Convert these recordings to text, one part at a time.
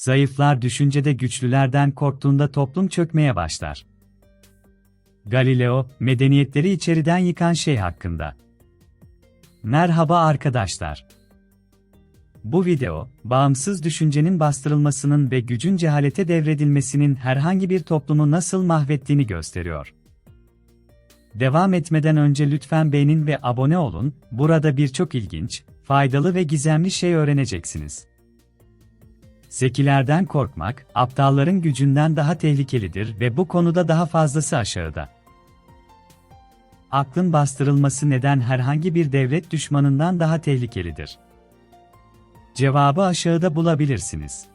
Zayıflar düşüncede güçlülerden korktuğunda toplum çökmeye başlar. Galileo, medeniyetleri içeriden yıkan şey hakkında. Merhaba arkadaşlar. Bu video, bağımsız düşüncenin bastırılmasının ve gücün cehalete devredilmesinin herhangi bir toplumu nasıl mahvettiğini gösteriyor. Devam etmeden önce lütfen beğenin ve abone olun, burada birçok ilginç, faydalı ve gizemli şey öğreneceksiniz. Zekilerden korkmak, aptalların gücünden daha tehlikelidir ve bu konuda daha fazlası aşağıda. Aklın bastırılması neden herhangi bir devlet düşmanından daha tehlikelidir? Cevabı aşağıda bulabilirsiniz.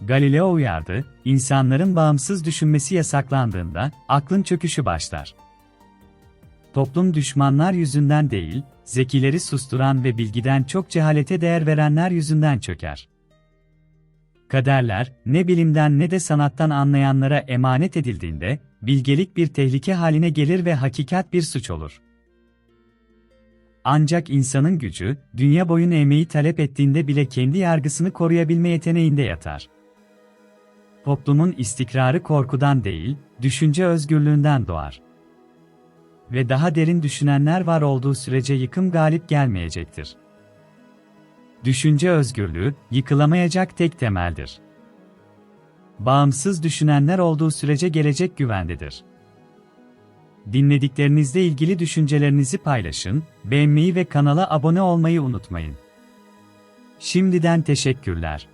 Galileo uyardı, insanların bağımsız düşünmesi yasaklandığında aklın çöküşü başlar. Toplum düşmanlar yüzünden değil, zekileri susturan ve bilgiden çok cehalete değer verenler yüzünden çöker. Kaderler, ne bilimden ne de sanattan anlayanlara emanet edildiğinde, bilgelik bir tehlike haline gelir ve hakikat bir suç olur. Ancak insanın gücü, dünya boyun eğmeyi talep ettiğinde bile kendi yargısını koruyabilme yeteneğinde yatar. Toplumun istikrarı korkudan değil, düşünce özgürlüğünden doğar. Ve daha derin düşünenler var olduğu sürece yıkım galip gelmeyecektir. Düşünce özgürlüğü, yıkılamayacak tek temeldir. Bağımsız düşünenler olduğu sürece gelecek güvendedir. Dinlediklerinizle ilgili düşüncelerinizi paylaşın, beğenmeyi ve kanala abone olmayı unutmayın. Şimdiden teşekkürler.